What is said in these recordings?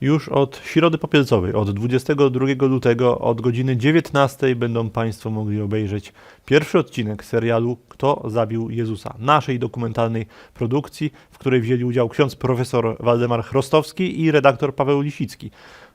Już od Środy Popielcowej, od 22 lutego, od godziny 19 będą Państwo mogli obejrzeć pierwszy odcinek serialu Kto zabił Jezusa, naszej dokumentalnej produkcji, w której wzięli udział ksiądz profesor Waldemar Chrostowski i redaktor Paweł Lisicki.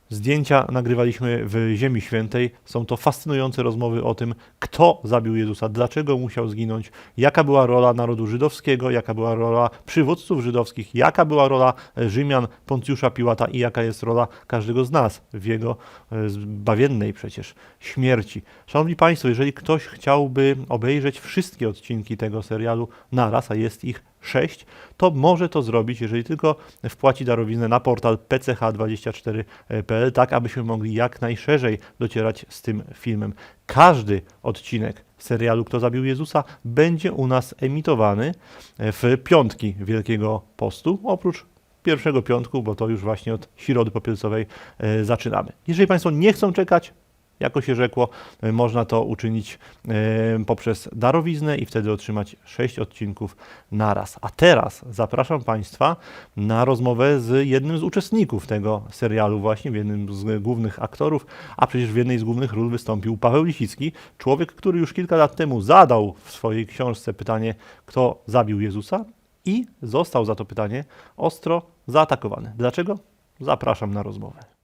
Zdjęcia nagrywaliśmy w Ziemi Świętej. Są to fascynujące rozmowy o tym, kto zabił Jezusa, dlaczego musiał zginąć, jaka była rola narodu żydowskiego, jaka była rola przywódców żydowskich, jaka była rola e, Rzymian, Poncjusza Piłata i jaka jest rola każdego z nas w jego e, zbawiennej przecież śmierci. Szanowni Państwo, jeżeli ktoś chciałby obejrzeć wszystkie odcinki tego serialu naraz, a jest ich sześć, to może to zrobić, jeżeli tylko wpłaci darowiznę na portal pch24.pl, tak abyśmy mogli jak najszerzej docierać z tym filmem. Każdy odcinek serialu Kto zabił Jezusa będzie u nas emitowany w piątki Wielkiego Postu, oprócz pierwszego piątku, bo to już właśnie od Środy Popielcowej e, zaczynamy. Jeżeli Państwo nie chcą czekać, jako się rzekło, e, można to uczynić e, poprzez darowiznę i wtedy otrzymać 6 odcinków naraz. A teraz zapraszam Państwa na rozmowę z jednym z uczestników tego serialu, właśnie jednym z głównych aktorów, a przecież w jednej z głównych ról wystąpił Paweł Lisicki, człowiek, który już kilka lat temu zadał w swojej książce pytanie, kto zabił Jezusa i został za to pytanie ostro zaatakowany. Dlaczego? Zapraszam na rozmowę.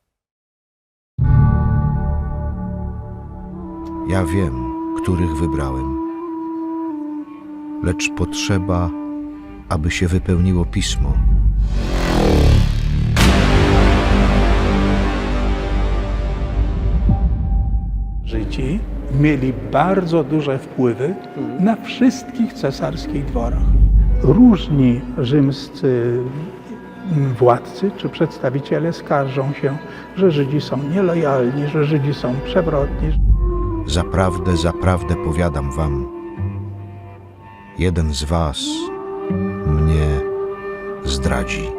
Ja wiem, których wybrałem. Lecz potrzeba, aby się wypełniło pismo. Żydzi mieli bardzo duże wpływy na wszystkich cesarskich dworach. Różni rzymscy władcy czy przedstawiciele skarżą się, że Żydzi są nielojalni, że Żydzi są przewrotni. Zaprawdę, zaprawdę powiadam wam, jeden z was mnie zdradzi.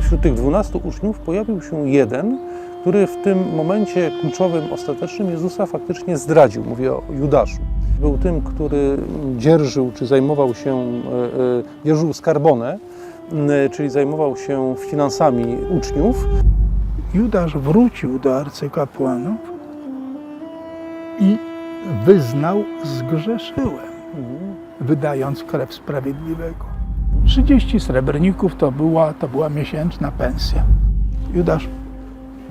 Wśród tych dwunastu uczniów pojawił się jeden, który w tym momencie kluczowym, ostatecznym Jezusa faktycznie zdradził. Mówię o Judaszu. Był tym, który dzierżył czy zajmował się, e, e, dzierżył skarbonę, czyli zajmował się finansami uczniów. Judasz wrócił do arcykapłanów i wyznał, zgrzeszyłem, wydając krew sprawiedliwego. 30 srebrników to była, to była miesięczna pensja. Judasz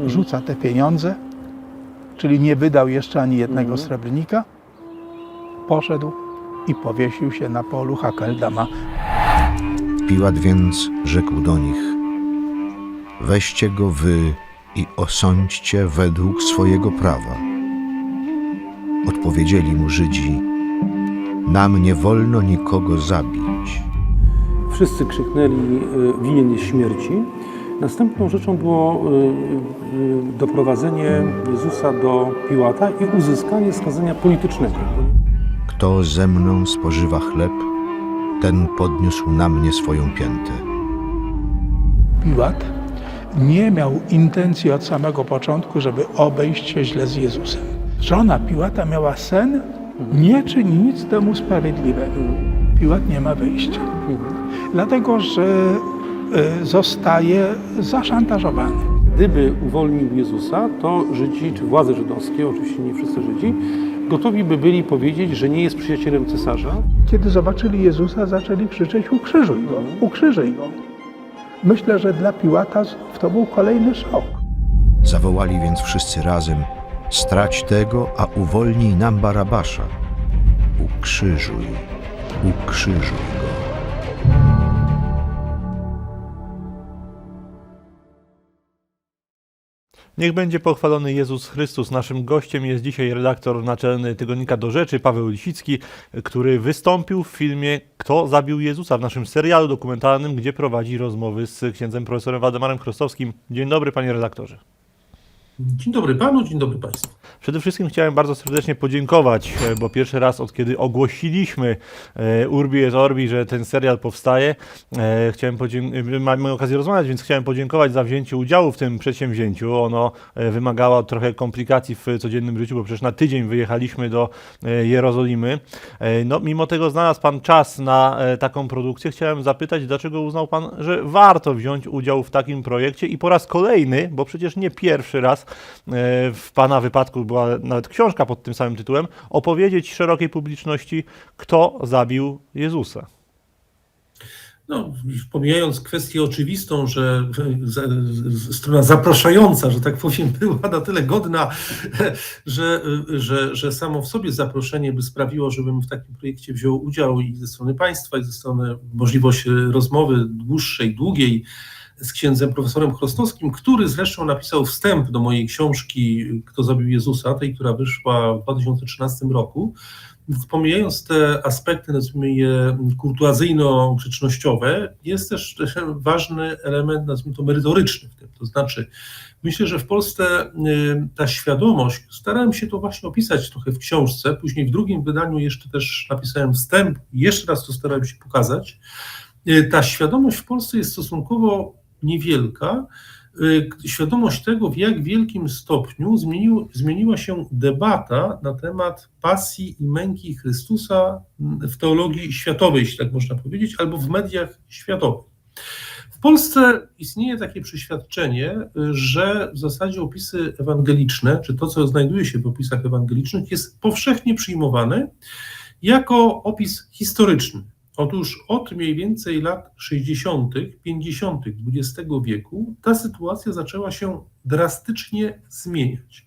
rzuca te pieniądze, czyli nie wydał jeszcze ani jednego srebrnika, poszedł i powiesił się na polu Hakeldama. Piłat więc rzekł do nich: Weźcie go wy i osądźcie według swojego prawa. Odpowiedzieli mu Żydzi: Nam nie wolno nikogo zabić. Wszyscy krzyknęli, e, winien jest śmierci. Następną rzeczą było e, e, doprowadzenie Jezusa do Piłata i uzyskanie skazania politycznego. Kto ze mną spożywa chleb, ten podniósł na mnie swoją piętę. Piłat nie miał intencji od samego początku, żeby obejść się źle z Jezusem. Żona Piłata miała sen, nie czyni nic temu sprawiedliwego. Piłat nie ma wyjścia, dlatego że e, zostaje zaszantażowany. Gdyby uwolnił Jezusa, to Żydzi, czy władze żydowskie, oczywiście nie wszyscy Żydzi, gotowi by byli powiedzieć, że nie jest przyjacielem cesarza. Kiedy zobaczyli Jezusa, zaczęli krzyczeć: Ukrzyżuj go, ukrzyżuj go. Myślę, że dla Piłata to był kolejny szok. Zawołali więc wszyscy razem: Strać tego, a uwolnij nam Barabasza. Ukrzyżuj, ukrzyżuj go. Niech będzie pochwalony Jezus Chrystus. Naszym gościem jest dzisiaj redaktor naczelny Tygodnika do Rzeczy, Paweł Lisicki, który wystąpił w filmie Kto zabił Jezusa w naszym serialu dokumentalnym, gdzie prowadzi rozmowy z księdzem profesorem Waldemarem Chrostowskim. Dzień dobry, panie redaktorze. Dzień dobry panu, dzień dobry państwu. Przede wszystkim chciałem bardzo serdecznie podziękować, e, bo pierwszy raz od kiedy ogłosiliśmy e, Urbi et Orbi, że ten serial powstaje, e, chciałem mamy okazję rozmawiać, więc chciałem podziękować za wzięcie udziału w tym przedsięwzięciu. Ono wymagało trochę komplikacji w codziennym życiu, bo przecież na tydzień wyjechaliśmy do Jerozolimy. No, mimo tego znalazł Pan czas na taką produkcję. Chciałem zapytać, dlaczego uznał Pan, że warto wziąć udział w takim projekcie i po raz kolejny, bo przecież nie pierwszy raz w Pana wypadku była nawet książka pod tym samym tytułem, opowiedzieć szerokiej publiczności, kto zabił Jezusa. No, pomijając kwestię oczywistą, że strona zapraszająca, że tak powiem, była na tyle godna, że, że, że samo w sobie zaproszenie by sprawiło, żebym w takim projekcie wziął udział i ze strony państwa, i ze strony możliwości rozmowy dłuższej, długiej z księdzem profesorem Chrostowskim, który zresztą napisał wstęp do mojej książki Kto zabił Jezusa, tej, która wyszła w 2013 roku. Pomijając te aspekty, nazwijmy je kurtuazyjno-grzecznościowe, jest też ważny element, nazwijmy to merytoryczny w tym. To znaczy, myślę, że w Polsce y, ta świadomość, starałem się to właśnie opisać trochę w książce, później w drugim wydaniu jeszcze też napisałem wstęp, jeszcze raz to starałem się pokazać. Y, Ta świadomość w Polsce jest stosunkowo niewielka, y, świadomość tego, w jak wielkim stopniu zmienił, zmieniła się debata na temat pasji i męki Chrystusa w teologii światowej, jeśli tak można powiedzieć, albo w mediach światowych. W Polsce istnieje takie przeświadczenie, że w zasadzie opisy ewangeliczne, czy to, co znajduje się w opisach ewangelicznych, jest powszechnie przyjmowane jako opis historyczny. Otóż od mniej więcej lat 60., 50. XX wieku ta sytuacja zaczęła się drastycznie zmieniać.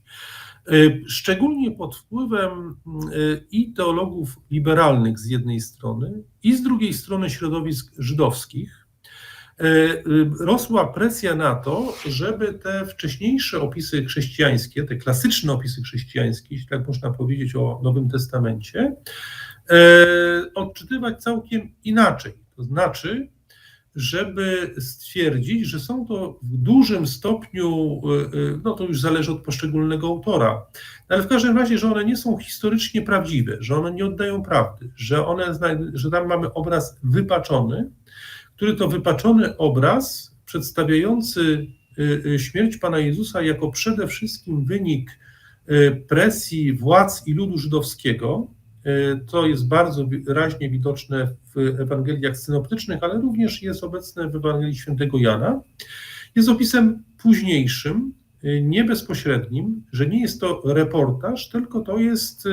Y, Szczególnie pod wpływem y, i teologów liberalnych z jednej strony, i z drugiej strony środowisk żydowskich, y, rosła presja na to, żeby te wcześniejsze opisy chrześcijańskie, te klasyczne opisy chrześcijańskie, jeśli tak można powiedzieć o Nowym Testamencie, odczytywać całkiem inaczej. To znaczy, żeby stwierdzić, że są to w dużym stopniu, e, e, no to już zależy od poszczególnego autora, ale w każdym razie, że one nie są historycznie prawdziwe, że one nie oddają prawdy, że, one, że tam mamy obraz wypaczony, który to wypaczony obraz przedstawiający e, e, śmierć Pana Jezusa jako przede wszystkim wynik e, presji władz i ludu żydowskiego, E, To jest bardzo wyraźnie widoczne w Ewangeliach synoptycznych, ale również jest obecne w Ewangelii Świętego Jana. Jest opisem późniejszym, e, nie bezpośrednim, że nie jest to reportaż, tylko to jest e,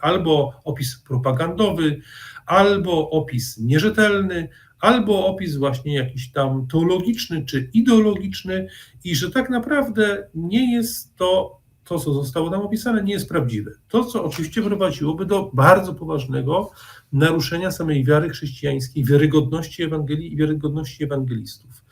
albo opis propagandowy, albo opis nierzetelny, albo opis właśnie jakiś tam teologiczny czy ideologiczny, i że tak naprawdę nie jest to to, co zostało tam opisane, nie jest prawdziwe. To, co oczywiście prowadziłoby do bardzo poważnego naruszenia samej wiary chrześcijańskiej, wiarygodności Ewangelii i wiarygodności ewangelistów.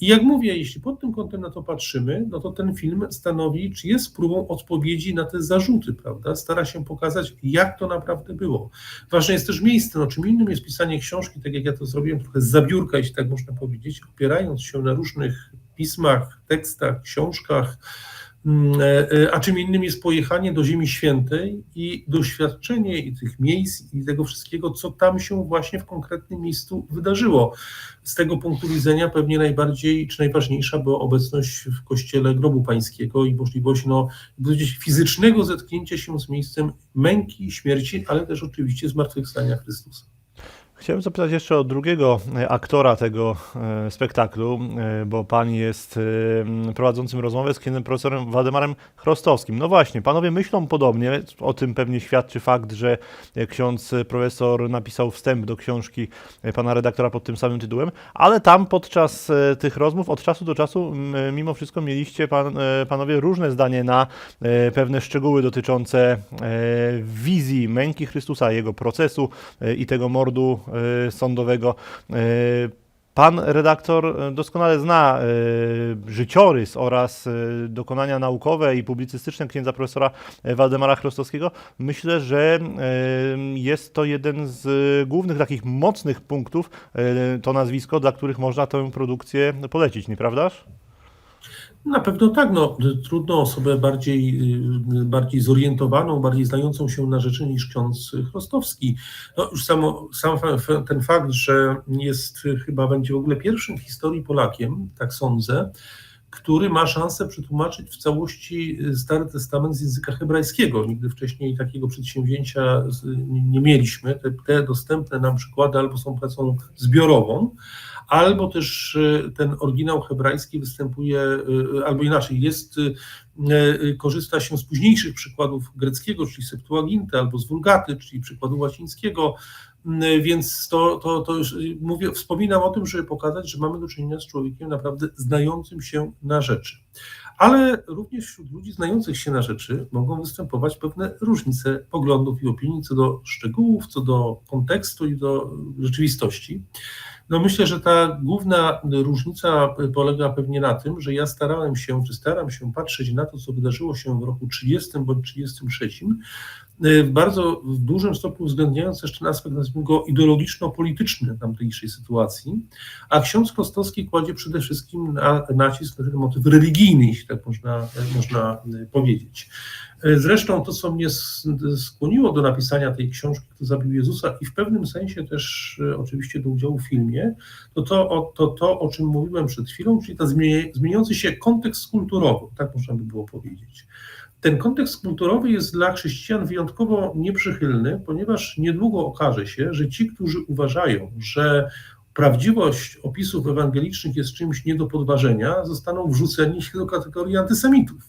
I jak mówię, jeśli pod tym kątem na to patrzymy, no to ten film stanowi, czy jest próbą odpowiedzi na te zarzuty, prawda? Stara się pokazać, jak to naprawdę było. Ważne jest też miejsce, no czym innym jest pisanie książki, tak jak ja to zrobiłem, trochę z zabiórka, jeśli tak można powiedzieć, opierając się na różnych pismach, tekstach, książkach, A czym innym jest pojechanie do Ziemi Świętej i doświadczenie i tych miejsc i tego wszystkiego, co tam się właśnie w konkretnym miejscu wydarzyło. Z tego punktu widzenia pewnie najbardziej czy najważniejsza była obecność w kościele grobu pańskiego i możliwość no, fizycznego zetknięcia się z miejscem męki, śmierci, ale też oczywiście zmartwychwstania Chrystusa. Chciałem zapytać jeszcze o drugiego e, aktora tego e, spektaklu, e, bo pan jest prowadzącym rozmowę z księdzem profesorem Waldemarem Chrostowskim. No właśnie, panowie myślą podobnie, o tym pewnie świadczy fakt, że ksiądz profesor napisał wstęp do książki pana redaktora pod tym samym tytułem, ale tam podczas tych rozmów od czasu do czasu mimo wszystko mieliście pan, panowie różne zdanie na pewne szczegóły dotyczące wizji męki Chrystusa, jego procesu i tego mordu sądowego. E, Pan redaktor e, doskonale zna życiorys oraz dokonania naukowe i publicystyczne księdza profesora Waldemara Chrostowskiego. Myślę, że jest to jeden z głównych takich mocnych punktów, to nazwisko, dla których można tę produkcję polecić, nieprawdaż? Na pewno tak, no, trudno osobę bardziej, y, bardziej zorientowaną, bardziej znającą się na rzeczy niż ksiądz Chrostowski. No, już samo, sam ten fakt, że jest chyba będzie w ogóle pierwszym w historii Polakiem, tak sądzę, który ma szansę przetłumaczyć w całości Stary Testament z języka hebrajskiego. Nigdy wcześniej takiego przedsięwzięcia nie mieliśmy. Te, te dostępne nam przykłady albo są pracą zbiorową, albo też y, ten oryginał hebrajski występuje, y, albo inaczej, jest, y, korzysta się z późniejszych przykładów greckiego, czyli Septuaginty, albo z Wulgaty, czyli przykładu łacińskiego, y, więc to, to, to mówię, wspominam o tym, żeby pokazać, że mamy do czynienia z człowiekiem naprawdę znającym się na rzeczy. Ale również wśród ludzi znających się na rzeczy mogą występować pewne różnice poglądów i opinii co do szczegółów, co do kontekstu i do rzeczywistości. No myślę, że ta główna różnica polega pewnie na tym, że ja starałem się, czy staram się patrzeć na to, co wydarzyło się w roku 30 bądź 33, y, w bardzo w dużym stopniu uwzględniając jeszcze aspekt, nazwijmy go, ideologiczno-polityczny tamtejszej sytuacji, a ksiądz Kostowski kładzie przede wszystkim na, nacisk na ten motyw religijny, jeśli tak można, można y, powiedzieć. Y, Zresztą to, co mnie skłoniło do napisania tej książki, Kto zabił Jezusa i w pewnym sensie też y, oczywiście do udziału w filmie, to to, o- to, to o czym mówiłem przed chwilą, czyli ten zmienia- zmieniający się kontekst kulturowy, tak można by było powiedzieć. Ten kontekst kulturowy jest dla chrześcijan wyjątkowo nieprzychylny, ponieważ niedługo okaże się, że ci, którzy uważają, że prawdziwość opisów ewangelicznych jest czymś nie do podważenia, zostaną wrzuceni do kategorii antysemitów.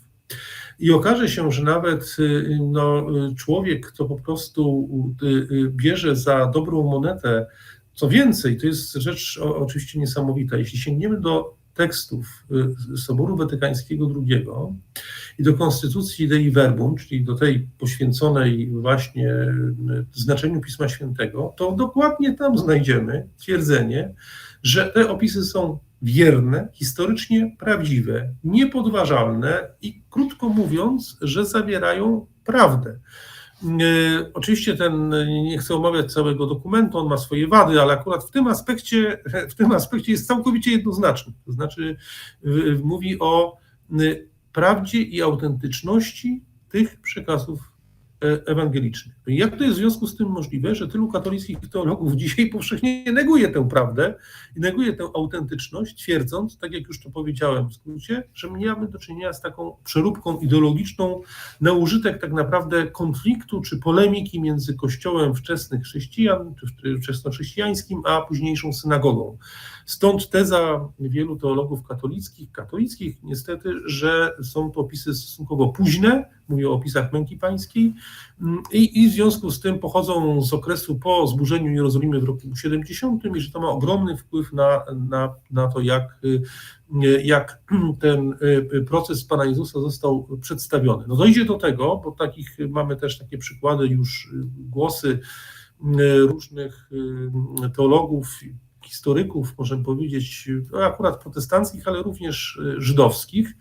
I okaże się, że nawet y, no, człowiek, kto po prostu y, y, bierze za dobrą monetę, co więcej, to jest rzecz oczywiście niesamowita. Jeśli sięgniemy do tekstów y, Soboru Watykańskiego II i do Konstytucji Dei Verbum, czyli do tej poświęconej właśnie y, znaczeniu Pisma Świętego, to dokładnie tam znajdziemy twierdzenie, że te opisy są wierne, historycznie prawdziwe, niepodważalne i krótko mówiąc, że zawierają prawdę. E, Oczywiście ten, nie chcę omawiać całego dokumentu, on ma swoje wady, ale akurat w tym aspekcie, w tym aspekcie jest całkowicie jednoznaczny. To znaczy mówi o y, prawdzie i autentyczności tych przekazów ewangelicznych. No i Jak to jest w związku z tym możliwe, że tylu katolickich teologów dzisiaj powszechnie neguje tę prawdę i neguje tę autentyczność, twierdząc, tak jak już to powiedziałem w skrócie, że mamy do czynienia z taką przeróbką ideologiczną na użytek tak naprawdę konfliktu czy polemiki między kościołem wczesnych chrześcijan, czy wczesnochrześcijańskim, a późniejszą synagogą. Stąd teza wielu teologów katolickich, katolickich niestety, że są to opisy stosunkowo późne, mówię o opisach męki pańskiej, i, i w związku z tym pochodzą z okresu po zburzeniu Jerozolimy w roku 70 i że to ma ogromny wpływ na, na, na to, jak, y, jak ten y, proces Pana Jezusa został przedstawiony. No dojdzie do tego, bo takich mamy też takie przykłady już, głosy y, różnych teologów, historyków, możemy powiedzieć, akurat protestanckich, ale również żydowskich,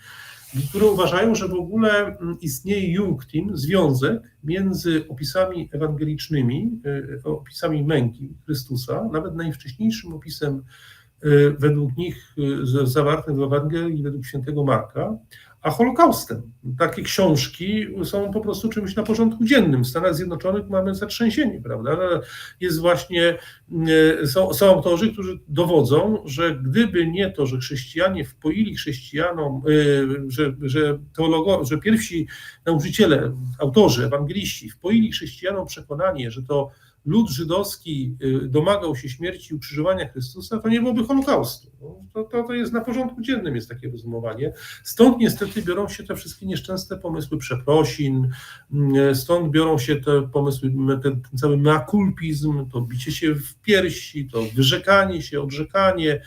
które uważają, że w ogóle mm, istnieje Jungtim, związek między opisami ewangelicznymi, y, opisami męki Chrystusa, nawet najwcześniejszym opisem y, według nich z- zawartym w Ewangelii według świętego Marka, a Holokaustem. Takie książki są po prostu czymś na porządku dziennym. W Stanach Zjednoczonych mamy zatrzęsienie, prawda? Jest właśnie, y, są, są autorzy, którzy dowodzą, że gdyby nie to, że chrześcijanie wpoili chrześcijanom, y, że, że, teologo, że pierwsi nauczyciele, autorzy, ewangeliści wpoili chrześcijanom przekonanie, że to lud żydowski y, domagał się śmierci i ukrzyżowania Chrystusa, to nie byłoby Holokaustu. No, To, to, to jest na porządku dziennym jest takie rozumowanie. Stąd niestety biorą się te wszystkie nieszczęsne pomysły przeprosin, mm, stąd biorą się te pomysły, ten, ten cały meakulpizm, to bicie się w piersi, to wyrzekanie się, odrzekanie,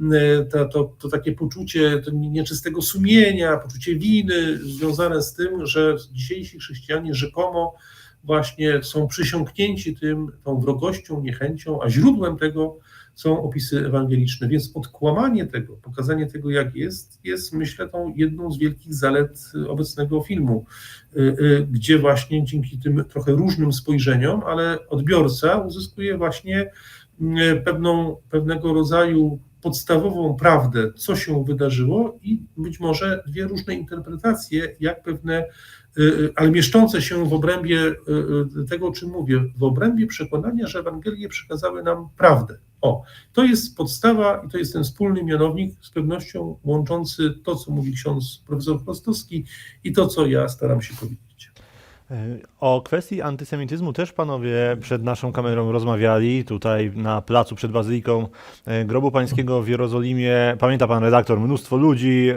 mm, to, to, to takie poczucie to nieczystego sumienia, poczucie winy związane z tym, że dzisiejsi chrześcijanie rzekomo właśnie są przysiągnięci tym, tą wrogością, niechęcią, a źródłem tego są opisy ewangeliczne. Więc odkłamanie tego, pokazanie tego, jak jest, jest myślę tą jedną z wielkich zalet obecnego filmu, y, y, gdzie właśnie dzięki tym trochę różnym spojrzeniom, ale odbiorca uzyskuje właśnie y, pewną, pewnego rodzaju podstawową prawdę, co się wydarzyło i być może dwie różne interpretacje, jak pewne, y, y, ale mieszczące się w obrębie y, tego, o czym mówię, w obrębie przekonania, że Ewangelie przekazały nam prawdę. O, to jest podstawa i to jest ten wspólny mianownik z pewnością łączący to, co mówi ksiądz profesor Prostowski i to, co ja staram się powiedzieć. E, O kwestii antysemityzmu też panowie przed naszą kamerą rozmawiali. Tutaj na placu przed Bazyliką e, Grobu Pańskiego w Jerozolimie. Pamięta pan redaktor, mnóstwo ludzi.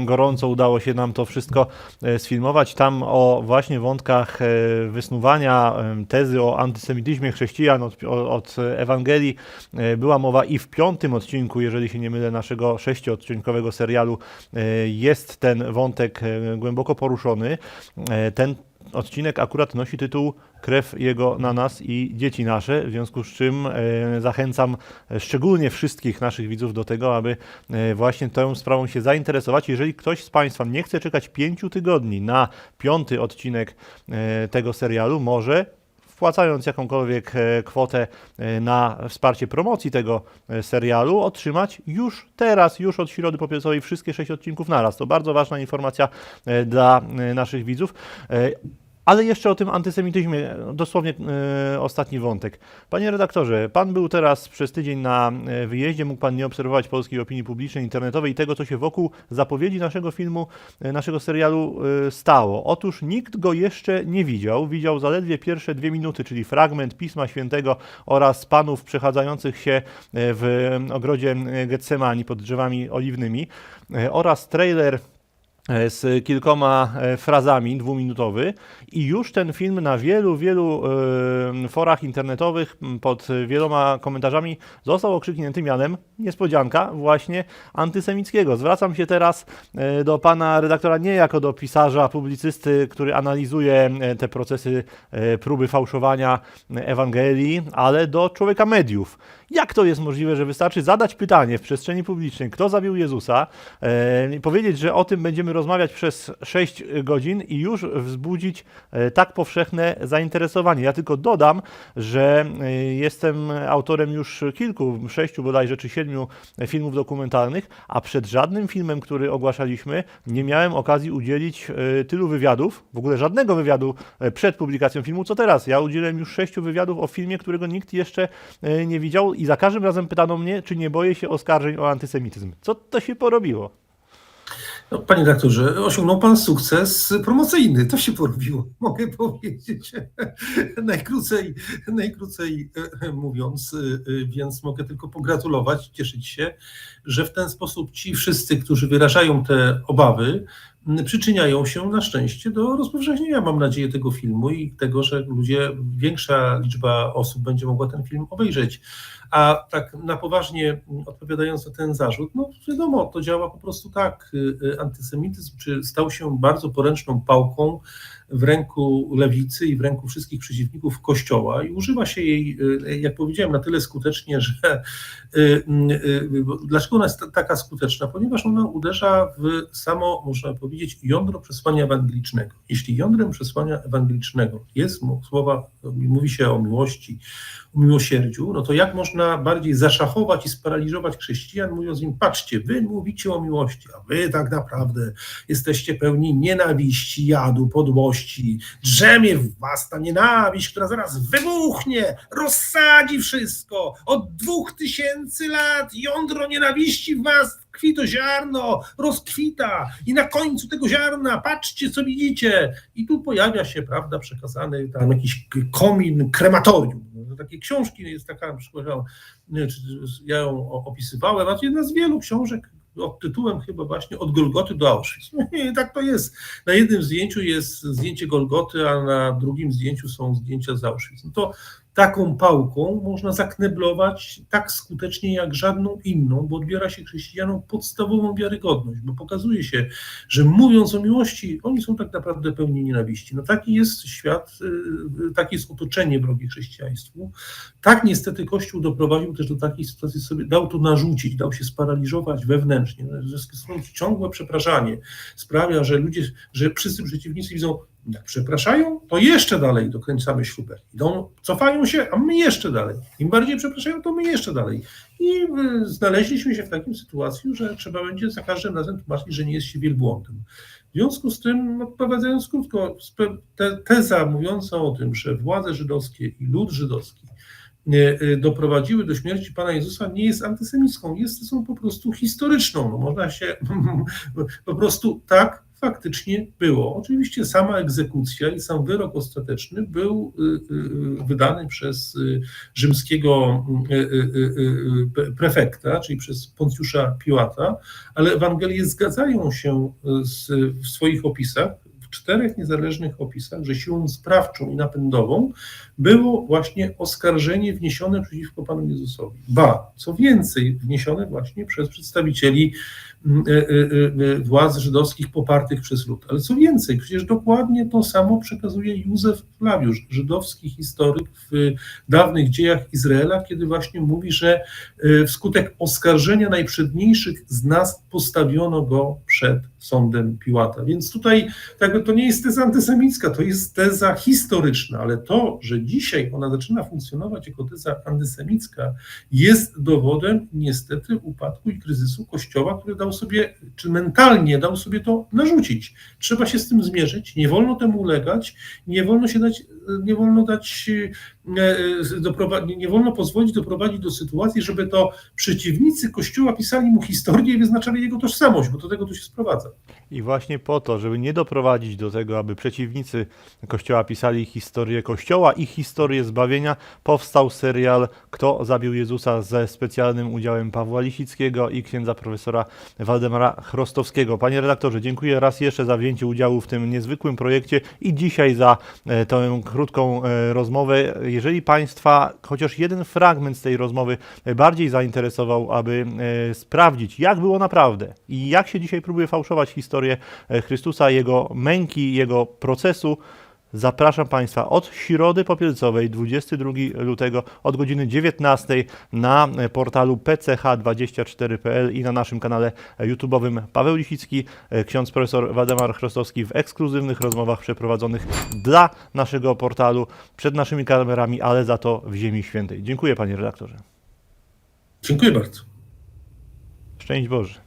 e, Gorąco udało się nam to wszystko sfilmować. Tam o właśnie wątkach wysnuwania tezy o antysemityzmie chrześcijan od, od Ewangelii była mowa i w piątym odcinku, jeżeli się nie mylę, naszego sześciodcinkowego serialu jest ten wątek głęboko poruszony. Ten odcinek akurat nosi tytuł Krew Jego na nas i dzieci nasze, w związku z czym e, zachęcam szczególnie wszystkich naszych widzów do tego, aby e, właśnie tą sprawą się zainteresować. Jeżeli ktoś z Państwa nie chce czekać pięciu tygodni na piąty odcinek e, tego serialu, może wpłacając jakąkolwiek e, kwotę e, na wsparcie promocji tego e, serialu, otrzymać już teraz, już od środy popielcowej wszystkie sześć odcinków naraz. To bardzo ważna informacja dla naszych widzów. Ale jeszcze o tym antysemityzmie, dosłownie e, ostatni wątek. Panie redaktorze, pan był teraz przez tydzień na e, wyjeździe, mógł pan nie obserwować polskiej opinii publicznej, internetowej i tego, co się wokół zapowiedzi naszego filmu, e, naszego serialu stało. Otóż nikt go jeszcze nie widział. Widział zaledwie pierwsze dwie minuty, czyli fragment Pisma Świętego oraz panów przechadzających się w ogrodzie Getsemani pod drzewami oliwnymi oraz trailer z kilkoma e, frazami, dwuminutowy i już ten film na wielu, wielu e, forach internetowych pod wieloma komentarzami został okrzyknięty mianem, niespodzianka, właśnie antysemickiego. Zwracam się teraz e, do pana redaktora nie jako do pisarza, publicysty, który analizuje e, te procesy e, próby fałszowania Ewangelii, ale do człowieka mediów. Jak to jest możliwe, że wystarczy zadać pytanie w przestrzeni publicznej, kto zabił Jezusa, e, powiedzieć, że o tym będziemy rozmawiać przez 6 godzin i już wzbudzić e, tak powszechne zainteresowanie. Ja tylko dodam, że e, jestem autorem już kilku, sześciu bodajże czy siedmiu filmów dokumentalnych, a przed żadnym filmem, który ogłaszaliśmy, nie miałem okazji udzielić e, tylu wywiadów, w ogóle żadnego wywiadu e, przed publikacją filmu, co teraz. Ja udzieliłem już sześciu wywiadów o filmie, którego nikt jeszcze e, nie widział i za każdym razem pytano mnie, czy nie boję się oskarżeń o antysemityzm. Co to się porobiło? No, panie doktorze, osiągnął pan sukces promocyjny. To się porobiło, mogę powiedzieć. najkrócej, najkrócej e, mówiąc, e, e, więc mogę tylko pogratulować, cieszyć się, że w ten sposób ci wszyscy, którzy wyrażają te obawy, przyczyniają się na szczęście do rozpowszechnienia, mam nadzieję, tego filmu i tego, że ludzie, większa liczba osób będzie mogła ten film obejrzeć. A tak na poważnie odpowiadając na ten zarzut, no wiadomo, to działa po prostu tak. y, y, Antysemityzm czy stał się bardzo poręczną pałką w ręku lewicy i w ręku wszystkich przeciwników Kościoła i używa się jej, y, jak powiedziałem, na tyle skutecznie, że y, bo dlaczego ona jest ta- taka skuteczna? Ponieważ ona uderza w samo, można powiedzieć, jądro przesłania ewangelicznego. Jeśli jądrem przesłania ewangelicznego jest słowa, mówi się o miłości, miłosierdziu, no to jak można bardziej zaszachować i sparaliżować chrześcijan, mówiąc im, patrzcie, wy mówicie o miłości, a wy tak naprawdę jesteście pełni nienawiści, jadu, podłości, drzemie w was ta nienawiść, która zaraz wybuchnie, rozsadzi wszystko. Od dwóch tysięcy lat jądro nienawiści w was tkwi to ziarno, rozkwita i na końcu tego ziarna, patrzcie co widzicie. I tu pojawia się, prawda, przekazany tam jakiś komin, krematorium. No, Takie książki, jest taka, na przykład, ja ją opisywałem, a to jedna z wielu książek pod tytułem chyba właśnie Od Golgoty do Auschwitz. I tak to jest. Na jednym zdjęciu jest zdjęcie Golgoty, a na drugim zdjęciu są zdjęcia z Auschwitz. No to taką pałką można zakneblować tak skutecznie jak żadną inną, bo odbiera się chrześcijanom podstawową wiarygodność, bo pokazuje się, że mówiąc o miłości, oni są tak naprawdę pełni nienawiści. No taki jest świat, y, takie jest otoczenie wrogie chrześcijaństwu. Tak niestety Kościół doprowadził też do takiej sytuacji, sobie dał to narzucić, dał się sparaliżować wewnętrznie. W związku z tym ciągłe przepraszanie sprawia, że ludzie, że wszyscy przeciwnicy widzą Jak przepraszają, to jeszcze dalej dokręcamy śrubę. Idą, cofają się, a my jeszcze dalej. Im bardziej przepraszają, to my jeszcze dalej. I y, znaleźliśmy się w takiej sytuacji, że trzeba będzie za każdym razem tłumaczyć, że nie jest się wielbłądem. W związku z tym, odpowiadając krótko, spe- te, teza mówiąca o tym, że władze żydowskie i lud żydowski nie, y, doprowadziły do śmierci Pana Jezusa, nie jest antysemicką, jest są po prostu historyczną. No, można się po prostu tak faktycznie było. Oczywiście sama egzekucja i sam wyrok ostateczny był y, y, y, wydany przez rzymskiego pre- prefekta, czyli przez Poncjusza Piłata, ale Ewangelie zgadzają się z, w swoich opisach, w czterech niezależnych opisach, że siłą sprawczą i napędową było właśnie oskarżenie wniesione przeciwko Panu Jezusowi. Ba, co więcej, wniesione właśnie przez przedstawicieli władz żydowskich popartych przez lud. Ale co więcej, przecież dokładnie to samo przekazuje Józef Flawiusz, żydowski historyk w dawnych dziejach Izraela, kiedy właśnie mówi, że wskutek oskarżenia najprzedniejszych z nas postawiono go przed sądem Piłata. Więc tutaj to nie jest teza antysemicka, to jest teza historyczna, ale to, że dzisiaj ona zaczyna funkcjonować jako teza antysemicka, jest dowodem niestety upadku i kryzysu Kościoła, który dał sobie, czy mentalnie dał sobie to narzucić. Trzeba się z tym zmierzyć, nie wolno temu ulegać, nie wolno się dać, nie wolno dać, nie wolno pozwolić doprowadzić do sytuacji, żeby to przeciwnicy Kościoła pisali mu historię i wyznaczali jego tożsamość, bo do tego to się sprowadza. I właśnie po to, żeby nie doprowadzić do tego, aby przeciwnicy Kościoła pisali historię Kościoła i historię zbawienia, powstał serial Kto zabił Jezusa ze specjalnym udziałem Pawła Lisickiego i księdza profesora Waldemara Chrostowskiego. Panie redaktorze, dziękuję raz jeszcze za wzięcie udziału w tym niezwykłym projekcie i dzisiaj za e, tę krótką e, rozmowę. Jeżeli Państwa chociaż jeden fragment z tej rozmowy bardziej zainteresował, aby e, sprawdzić, jak było naprawdę i jak się dzisiaj próbuje fałszować historię e, Chrystusa, jego męki, jego procesu, Zapraszam Państwa od Środy Popielcowej 22 lutego od godziny 19 na portalu pch24.pl i na naszym kanale YouTube'owym Paweł Lisicki, ksiądz profesor Waldemar Chrostowski w ekskluzywnych rozmowach przeprowadzonych dla naszego portalu przed naszymi kamerami, ale za to w Ziemi Świętej. Dziękuję Panie redaktorze. Dziękuję bardzo. Szczęść Boże.